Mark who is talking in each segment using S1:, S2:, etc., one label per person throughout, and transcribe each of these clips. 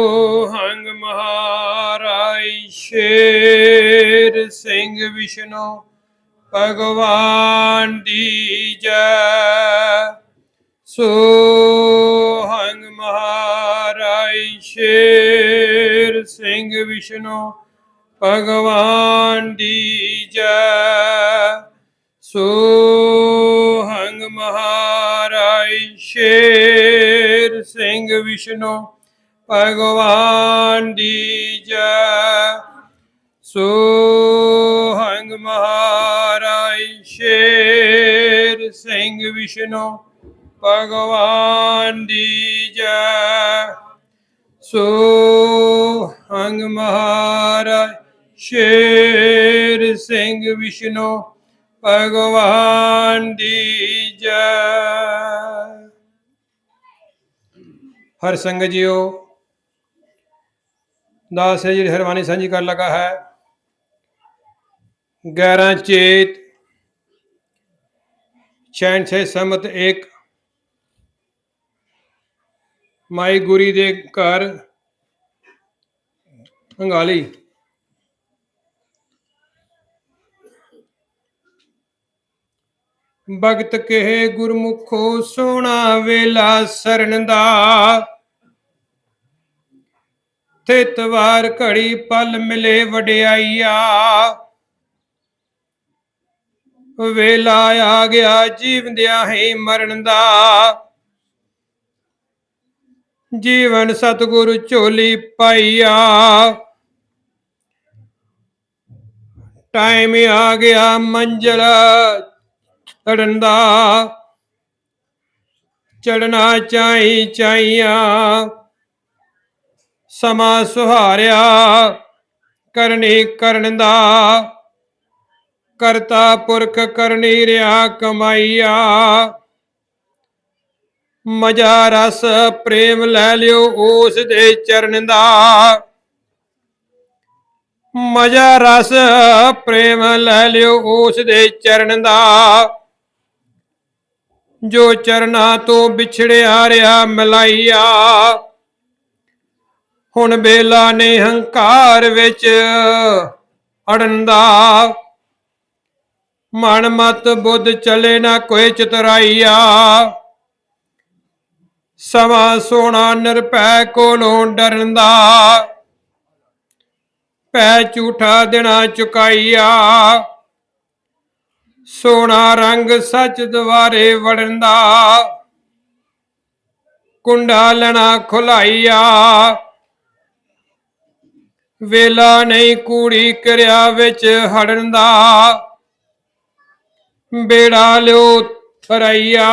S1: ਹੰਗ ਮਹਾਰਾਜ ਸ਼ੇਰ ਸਿੰਘ ਵਿਸ਼ਨੋ ਭਗਵਾਨ ਦੀ ਜੈ। ਸੋ ਹੰਗ ਮਹਾਰਾਜ ਸ਼ੇਰ ਸਿੰਘ ਵਿਸ਼ਨੋ ਭਗਵਾਨ ਦੀ ਜੈ। ਸੋ ਹੰਗ ਮਹਾਰਾਜ ਸ਼ੇਰ ਸਿੰਘ ਵਿਸ਼ਨੂੰ ਭਗਵਾਨ ਦੀ ਜੈ। ਸੋ ਮਹਾਰਾਜ ਸ਼ੇਰ ਸਿੰਘ ਵਿਸ਼ਨੂੰ, ਭਗਵਾਨ ਦੀ ਜੈ। ਸੋ ਹੰਗ ਮਹਾਰਾਜ ਸ਼ੇਰ ਸਿੰਘ ਵਿਸ਼ਨੂੰ, ਭਗਵਾਨ ਦੀ ਜੈ। ਹਰ ਸੰਗ ਜੀਓ ਦਾਸ ਹੈ ਜਿਹੜੀ ਹਰਵਾਨੀ ਸਾਂਝੀ ਕਰਨ ਲਗਾ ਹੈ। 11 ਚੇਤ 66 ਸਮਤ 1 ਮਾਈ ਗੁਰੀ ਦੇ ਘਰ ਅੰਗਾਲੀ। ਭਗਤ ਕਹੇ ਗੁਰਮੁਖੋ ਸੋਣਾ ਵੇਲਾ ਸਰਨ ਦਾ ਥਿਤ ਵਾਰ ਘੜੀ ਪਲ ਮਿਲੇ ਵਡਿਆਈਆ। ਵੇਲਾ ਆ ਗਿਆ ਜੀਵਦਿਆਂ ਹੀ ਮਰਨ ਦਾ। ਜੀਵਨ ਸਤਿਗੁਰੂ ਝੋਲੀ ਪਾਈਆ। ਟਾਈਮ ਆ ਗਿਆ ਮੰਜ਼ਲ ਚੜਨ ਦਾ। ਚੜਨਾ ਚਾਹੀ ਚਾਈਆ। ਸਮਾਂ ਸੁਹਾਰਿਆ, ਕਰਨੀ ਕਰਨ ਦਾ। ਕਰਤਾ ਪੁਰਖ ਕਰਨੀ ਰਿਆ ਕਮਾਈਆ। ਮਜਾ ਰਸ ਪ੍ਰੇਮ ਲੈ ਲਿਓ ਉਸ ਦੇ ਚਰਨ ਦਾ। ਮਜਾ ਰਸ ਪ੍ਰੇਮ ਲੈ ਲਿਓ ਉਸ ਦੇ ਚਰਨ ਦਾ। ਜੋ ਚਰਨਾ ਤੋਂ ਵਿਛੜਿਆ ਰਿਆ ਮਲਾਈਆ। ਹੁਣ ਬੇਲਾ ਨੇ ਹੰਕਾਰ ਵਿੱਚ ਅੜਨ ਦਾ ਮਨ ਮਤ ਬੁੱਧ ਚਲੇ ਨਾ ਕੋਈ ਚਤਰਾਈਆ। ਸਵਾ ਸੋਣਾ ਨਿਰਭੈ ਕੋਲੋਂ ਡਰਨ ਦਾ, ਪੈ ਝੂਠਾ ਦੇਣਾ ਚੁਕਾਈਆ। ਸੋਨਾ ਰੰਗ ਸੱਚ ਦਵਾਰੇ ਵੜਨ ਦਾ, ਕੁੰਡਾ ਲੈਣਾ ਖੁਲਾਈਆ। ਵੇਲਾ ਨਹੀਂ ਕੂੜੀ ਕਰਿਆ ਵਿੱਚ ਹੜਨ ਦਾ। ਬੇੜਾ ਲਿਓ ਫਰਈਆ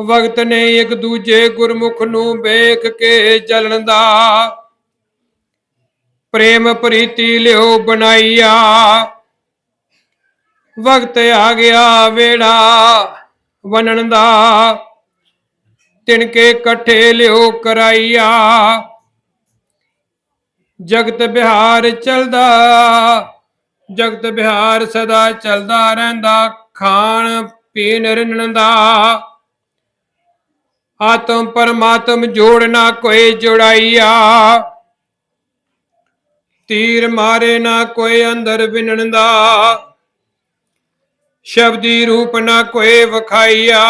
S1: ਵਕਤ ਨੇ ਇੱਕ ਦੂਜੇ ਗੁਰਮੁਖ ਨੂੰ ਵੇਖ ਕੇ ਜਲਣ ਦਾ। ਪ੍ਰੇਮ ਪ੍ਰੀਤੀ ਲਿਓ ਬਣਾਈਆ। ਵਕਤ ਆ ਗਿਆ ਵੇੜਾ ਵਨਣ ਦਾ। ਤਿਣਕੇ ਇਕੱਠੇ ਲਿਓ ਕਰਾਈਆ। ਜਗਤ ਬਿਹਾਰ ਚਲਦਾ, ਜਗਤ ਬਿਹਾਰ ਸਦਾ ਚਲਦਾ ਰਹਿੰਦਾ, ਖਾਣ ਪੀਣ ਰਿੰਨਣ ਦਾ। ਆਤਮ ਪਰਮਾਤਮ ਜੋੜਨਾ ਕੋਈ ਜੁੜਾਈਆ। ਤੀਰ ਮਾਰੇ ਨਾ ਕੋਈ ਅੰਦਰ ਵਿਨਣ ਦਾ। ਸ਼ਬਦੀ ਰੂਪ ਨਾ ਕੋਈ ਵਖਾਈਆ।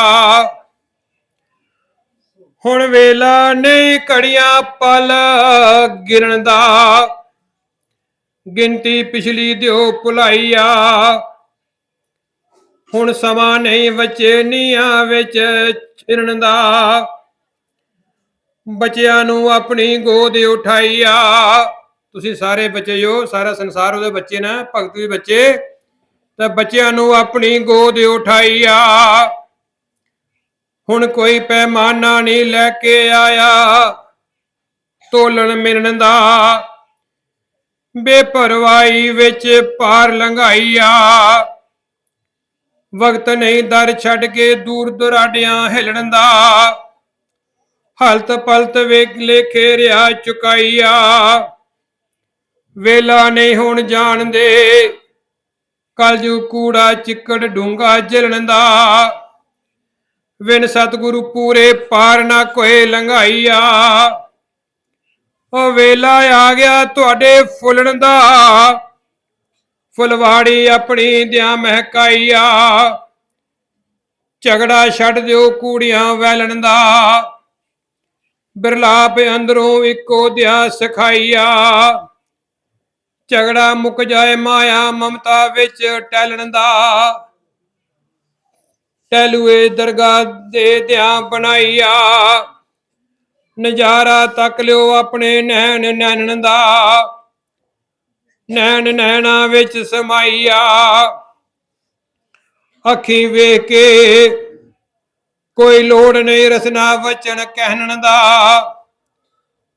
S1: ਹੁਣ ਵੇਲਾ ਨਹੀਂ ਘੜੀਆਂ ਪਲ ਗਿਰਨ ਦਾ। ਗਿਣਤੀ ਪਿਛਲੀ ਦਿਓ ਭੁਲਾਈਆ। ਹੁਣ ਸਮਾਂ ਨਹੀਂ ਬਚੇ ਨੀਆਂ ਵਿੱਚ ਛਿਰਨ ਦਾ। ਬੱਚਿਆਂ ਨੂੰ ਆਪਣੀ ਗੋਦ ਉਠਾਈਆ। ਤੁਸੀਂ ਸਾਰੇ ਬੱਚੇ ਹੋ, ਸਾਰਾ ਸੰਸਾਰ ਉਹਦੇ ਬੱਚੇ ਨੇ, ਭਗਤ ਵੀ ਬੱਚੇ। ਤੇ ਬੱਚਿਆਂ ਨੂੰ ਆਪਣੀ ਗੋਦ ਉਠਾਈਆ। ਹੁਣ ਕੋਈ ਪੈਮਾਨਾ ਨਹੀਂ ਲੈ ਕੇ ਆਇਆ। ਤੋਲਣ ਮਿਲਣ ਦਾ ਬੇਪਰਵਾਹੀ ਵਿੱਚ ਪਾਰ ਲੰਘਾਈਆ ਵਕਤ ਨਹੀਂ ਦਰ ਛੱਡ ਕੇ ਦੂਰ ਦੁਰਾਡਿਆਂ ਹਿਲਣ ਦਾ ਹਲਤ ਪਲਤ ਵੇਖ ਲੇਖੇ ਰਿਆ ਚੁਕਾਈਆ ਵੇਲਾ ਨਹੀਂ ਹੁਣ ਜਾਣਦੇ ਕਲਜੂ ਕੂੜਾ ਚਿੱਕੜ ਡੂੰਗਾ ਜਲਣ ਦਾ ਵਿਨ ਸਤਿਗੁਰੂ ਪੂਰੇ ਪਾਰ ਨਾ ਕੋਏ ਲੰਘਾਈਆ। ਉਹ ਵੇਲਾ ਆ ਗਿਆ ਤੁਹਾਡੇ ਫੁੱਲਣ ਦਾ। ਫੁਲਵਾੜੀ ਆਪਣੀ ਦਿਆਂ ਮਹਿਕਾਈਆ। ਝਗੜਾ ਛੱਡ ਦਿਓ ਕੂੜੀਆਂ ਵੈਲਣ ਦਾ। ਬਿਰਲਾਪ ਅੰਦਰੋਂ ਇੱਕੋ ਦਿਆ ਸਿਖਾਈਆ। ਝਗੜਾ ਮੁੱਕ ਜਾਏ ਮਾਇਆ ਮਮਤਾ ਵਿੱਚ ਟੈਲਣ ਦਾ। ਟੈਲੂਏ ਦਰਗਾਹ ਦੇ ਧਿਆਂ ਬਣਾਈਆ। ਨਜ਼ਾਰਾ ਤੱਕ ਲਿਓ ਆਪਣੇ ਨੈਣ ਨੈਣਨ ਦਾ। ਨੈਣ ਨੈਣਾ ਵਿੱਚ ਸਮਾਈਆ। ਅੱਖੀ ਵੇਖ ਕੇ ਕੋਈ ਲੋੜ ਨਹੀਂ ਰਸਨਾ ਵਚਨ ਕਹਿਣ ਦਾ।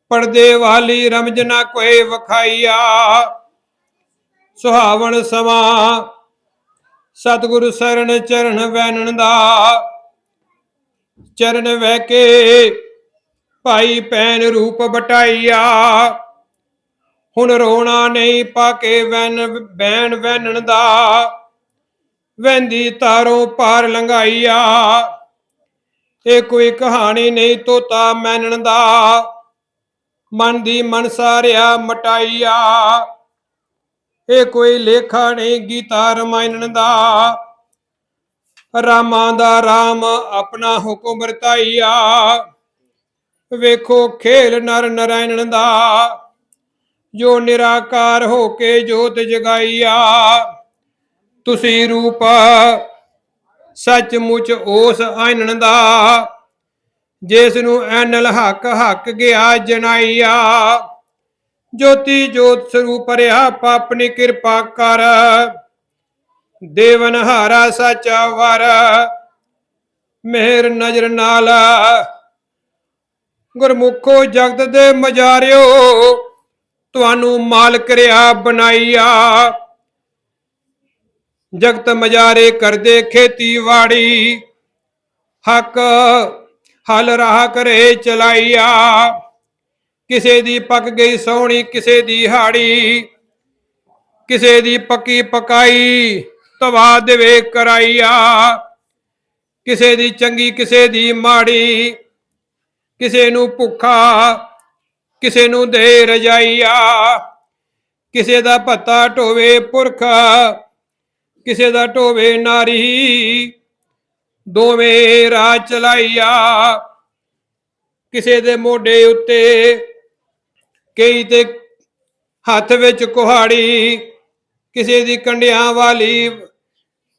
S1: ਪਰਦੇ ਵਾਲੀ ਰਮਜ ਨਾ ਕੋਈ ਵਖਾਈਆ। ਸੁਹਾਵਣ ਸਮਾਂ ਸਤਿਗੁਰੂ ਸਰਣ ਚਰਨ ਵੈਣਨ ਦਾ। ਚਰਨ ਵਹਿ ਕੇ ਭਾਈ ਪੈਨ ਰੂਪ ਬਟਾਈਆ ਹੁਣ ਰੋਣਾ ਨਹੀਂ ਪਾਕੇ ਵੈਨ ਬੈਣ ਵੈਣਨ ਦਾ। ਵੈਂਦੀ ਤਾਰੋਂ ਪਾਰ ਲੰਘਾਈਆ। ਇਹ ਕੋਈ ਕਹਾਣੀ ਨਹੀਂ ਤੋਤਾ ਮੈਨਣ ਦਾ। ਮਨ ਦੀ ਮਨਸਾਰਿਆ ਮਟਾਈਆ। ਇਹ ਕੋਈ ਲੇਖਾ ਨਹੀਂ, ਗੀਤਾ ਰਮਾਇਣ ਦਾ। ਰਾਮਾਂ ਦਾ ਰਾਮ ਆਪਣਾ ਹੁਕਮ ਰਤਾਈਆ ਵੇਖੋ ਖੇਲ ਨਰ ਨਰਾਇਣ ਦਾ, ਜੋ ਨਿਰਾਕਾਰ ਹੋ ਕੇ ਜੋਤ ਜਗਾਈਆ। ਤੁਸੀਂ ਰੂਪ ਸੱਚਮੁੱਚ ਉਸ ਆਇਨਣ ਦਾ, ਜਿਸ ਨੂੰ ਐਨਲ ਹੱਕ ਹੱਕ ਗਿਆ ਜਨਾਈਆ। ਜੋਤੀ ਜੋਤ ਸਰੂਪ ਰਿਆ ਪਾਪਨੀ ਕਿਰਪਾ ਕਰ। ਦੇਵਨ ਹਾਰਾ ਸਚਾ ਵਰ, ਮਿਹਰ ਨਜ਼ਰ ਨਾਲ। ਗੁਰਮੁਖੋ ਜਗਤ ਦੇ ਮਜਾਰਿਓ, ਤੁਹਾਨੂੰ ਮਾਲਕ ਰਿਆ ਬਣਾਈਆ। ਜਗਤ ਮਜਾਰੇ ਕਰਦੇ ਖੇਤੀਬਾੜੀ, ਹੱਕ ਹਲ ਰਾਹ ਕਰੇ ਚਲਾਈਆ। ਕਿਸੇ ਦੀ ਪੱਕ ਗਈ ਸੋਹਣੀ, ਕਿਸੇ ਦੀ ਹਾੜੀ, ਕਿਸੇ ਦੀ ਪੱਕੀ ਪਕਾਈ, ਤਵਾ ਦੇਵੇ ਕਰਾਈਆ। ਕਿਸੇ ਦੀ ਚੰਗੀ, ਕਿਸੇ ਦੀ ਮਾੜੀ, ਕਿਸੇ ਨੂੰ ਭੁੱਖਾ, ਕਿਸੇ ਨੂੰ ਦੇ ਰਜਾਈਆ। ਕਿਸੇ ਦਾ ਭੱਤਾ ਢੋਵੇ ਪੁਰਖ, ਕਿਸੇ ਦਾ ਢੋਵੇ ਨਾਰੀ, ਦੋਵੇਂ ਰਾਹ ਚਲਾਈਆ। ਕਿਸੇ ਦੇ ਮੋਢੇ ਉੱਤੇ ਕਈ ਤੇ ਹੱਥ ਵਿੱਚ ਕੁਹਾੜੀ, ਕਿਸੇ ਦੀ ਕੰਡਿਆਂ ਵਾਲੀ,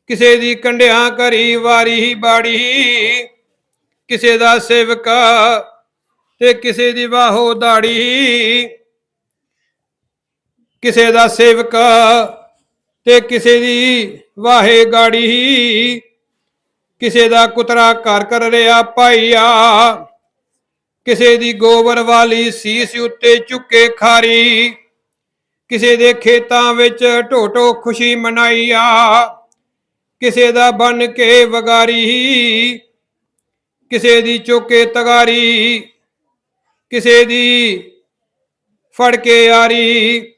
S1: ਕਿਸੇ ਦੀ ਕੰਡਿਆਂ ਕਰੀ ਵਾਰੀ ਬਾੜੀ, ਕਿਸੇ ਦਾ ਸੇਵਕਾ ਤੇ ਕਿਸੇ ਦੀ ਬਾਹੋ ਦਾੜੀ, ਕਿਸੇ ਦਾ ਸੇਵਕਾ ਤੇ ਕਿਸੇ ਦੀ ਵਾਹੇ ਗਾੜੀ, ਕਿਸੇ ਦਾ ਕੁਤਰਾ ਘਰ ਕਰ ਰਿਆ ਪਾਈਆ। ਕਿਸੇ ਦੀ ਗੋਬਰ ਵਾਲੀ ਸੀਸ ਉੱਤੇ ਚੁੱਕੇ ਖਾਰੀ, ਕਿਸੇ ਦੇ ਖੇਤਾਂ ਵਿੱਚ ਢੋਟੋ ਖੁਸ਼ੀ ਮਨਾਈਆ, ਕਿਸੇ ਦਾ ਬਨ ਕੇ ਵਗਾਰੀ, ਕਿਸੇ ਦੀ ਚੋਕੇ ਤਗਾਰੀ, ਕਿਸੇ ਦੀ ਫੜ ਕੇ ਆਰੀ,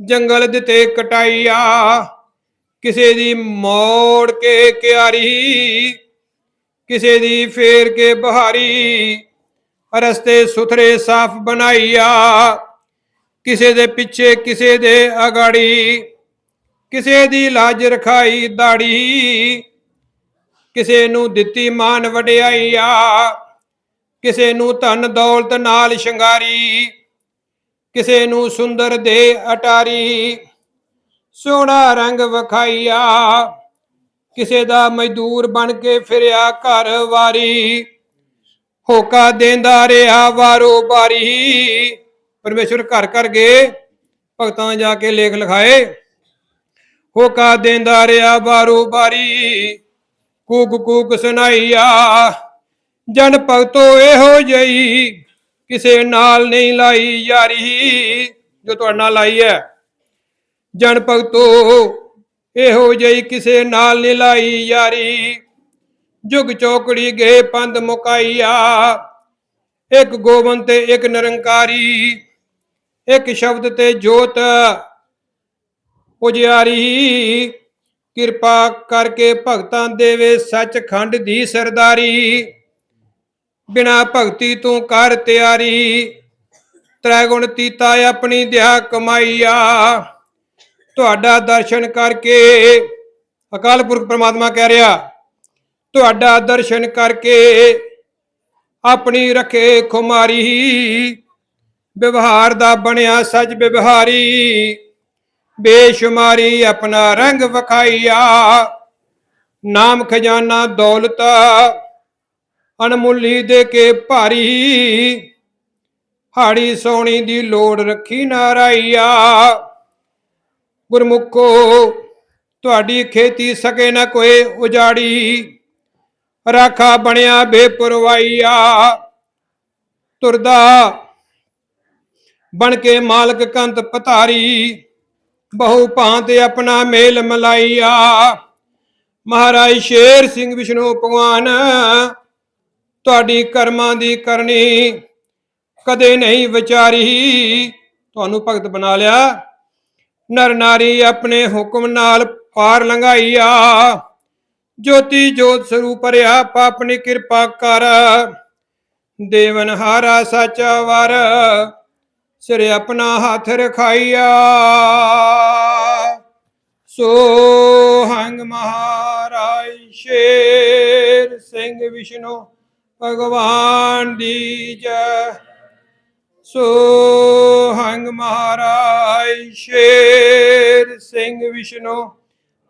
S1: ਜੰਗਲ ਦਿੱਤੇ ਕਟਾਈਆ, ਕਿਸੇ ਦੀ ਮੋੜ ਕੇ ਕਿਆਰੀ, ਕਿਸੇ ਦੀ ਫੇਰ ਕੇ ਬਹਾਰੀ ਰਸਤੇ ਸੁਥਰੇ ਸਾਫ਼ ਬਣਾਈਆ। ਕਿਸੇ ਦੇ ਪਿੱਛੇ ਕਿਸੇ ਦੇ ਅਗਾੜੀ, ਕਿਸੇ ਦੀ ਲਾਜ ਰਖਾਈ ਦਾੜੀ, ਕਿਸੇ ਨੂੰ ਦਿੱਤੀ ਮਾਨ ਵਡਿਆਈਆ, ਕਿਸੇ ਨੂੰ ਧਨ ਦੌਲਤ ਨਾਲ ਸ਼ਿੰਗਾਰੀ, ਕਿਸੇ ਨੂੰ ਸੁੰਦਰ ਦੇ ਅਟਾਰੀ, ਸੋਹਣਾ ਰੰਗ ਵਖਾਈਆ, ਕਿਸੇ ਦਾ ਮਜ਼ਦੂਰ ਬਣ ਕੇ ਫਿਰਿਆ ਘਰ ਵਾਰੀ। ਹੋਕਾ ਦੇਂਦਾ ਰਿਹਾ ਵਾਰੋ ਬਾਰੀ। ਪਰਮੇਸ਼ਰ ਘਰ ਘਰ ਗਏ, ਭਗਤਾਂ ਜਾ ਕੇ ਲੇਖ ਲਿਖਾਏ। ਹੋਕਾ ਦੇਂਦਾ ਰਿਹਾ ਵਾਰੋ ਬਾਰੀ। ਕੂਕ ਕੂਕ ਸੁਣਾਈਆ, ਜਨ ਭਗਤੋ ਇਹੋ ਜਈ ਕਿਸੇ ਨਾਲ ਨਹੀਂ ਲਾਈ ਯਾਰੀ ਜੋ ਤੁਹਾਡੇ ਨਾਲ ਲਾਈ ਹੈ। ਜਨ ਭਗਤੋ ਇਹੋ ਜਈ ਕਿਸੇ ਨਾਲ ਨਹੀਂ ਲਾਈ ਯਾਰੀ ਜੁਗ ਚੌਕੜੀ ਗਏ ਪੰਦ ਮੁਕਾਈਆ। ਇੱਕ ਗੋਬੰਦ ਤੇ ਇੱਕ ਨਿਰੰਕਾਰੀ। ਇੱਕ ਸ਼ਬਦ ਤੇ ਜੋਤ ਉਜਿਆਰੀ ਕਿਰਪਾ ਕਰਕੇ ਭਗਤਾਂ ਦੇਵੇ ਸੱਚਖੰਡ ਦੀ ਸਰਦਾਰੀ। ਬਿਨਾ ਭਗਤੀ ਤੂੰ ਕਰ ਤਿਆਰੀ। ਤ੍ਰੈਗੁਣ ਤੀਤਾ ਆਪਣੀ ਦਿਆ ਕਮਾਈਆ। ਤੁਹਾਡਾ ਦਰਸ਼ਨ ਕਰਕੇ ਅਕਾਲ ਪੁਰਖ ਪ੍ਰਮਾਤਮਾ ਕਹਿ ਰਿਹਾ ਤੁਹਾਡਾ ਦਰਸ਼ਨ ਕਰਕੇ ਆਪਣੀ ਰਖੇ ਖੁਮਾਰੀ ਵਿਵਹਾਰ ਦਾ ਬਣਿਆ ਸਜ ਵਿਵਹਾਰੀ, ਬੇਸ਼ੁਮਾਰੀ ਆਪਣਾ ਰੰਗ ਵਖਾਈਆ, ਨਾਮ ਖਜ਼ਾਨਾ ਦੌਲਤ ਅਣਮੁੱਲੀ ਦੇ ਕੇ ਭਾਰੀ, ਹਾੜੀ ਸੋਣੀ ਦੀ ਲੋੜ ਰੱਖੀ ਨਾਰਾਈਆ ਗੁਰਮੁਖੋ, ਤੁਹਾਡੀ ਖੇਤੀ ਸਕੇ ਨਾ ਕੋਈ ਉਜਾੜੀ। ਰਾਖਾ ਬਣਿਆ ਬੇਪਰਵਾਈਆ ਤੁਰਦਾ ਬਣ ਕੇ ਮਾਲਕ ਕੰਤ ਪਧਾਰੀ, ਬਹੁ ਭਾਂਤ ਆਪਣਾ ਮੇਲ ਮਲਾਈਆ। ਮਹਾਰਾਜ ਸ਼ੇਰ ਸਿੰਘ ਵਿਸ਼ਨੂੰ ਭਗਵਾਨ, ਤੁਹਾਡੀ ਕਰਮਾਂ ਦੀ ਕਰਨੀ ਕਦੇ ਨਹੀਂ ਵਿਚਾਰੀ। ਤੁਹਾਨੂੰ ਭਗਤ ਬਣਾ ਲਿਆ। ਨਰ ਨਾਰੀ ਆਪਣੇ ਹੁਕਮ ਨਾਲ ਪਾਰ ਲੰਘਾਈਆ। ਜੋਤੀ ਜੋਤ ਸਰੂਪ ਭਰਿਆ ਆਪਣੀ ਕਿਰਪਾ ਕਰ। ਦੇਵਨ ਹਾਰਾ ਸੱਚਾ ਵਰ, ਸਿਰ ਆਪਣਾ ਹੱਥ ਰਖਾਈਆ। ਸੋ ਹੰਗ ਮਹਾਰਾਜ ਸ਼ੇਰ ਸਿੰਘ ਵਿਸ਼ਨੂੰ ਭਗਵਾਨ ਦੀ ਜੈ। ਸੋ ਹੰਗ ਮਹਾਰਾਜ ਸ਼ੇਰ ਸਿੰਘ ਵਿਸ਼ਨੂੰ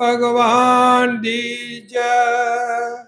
S1: ਭਗਵਾਨ ਦੀ ਜੈ।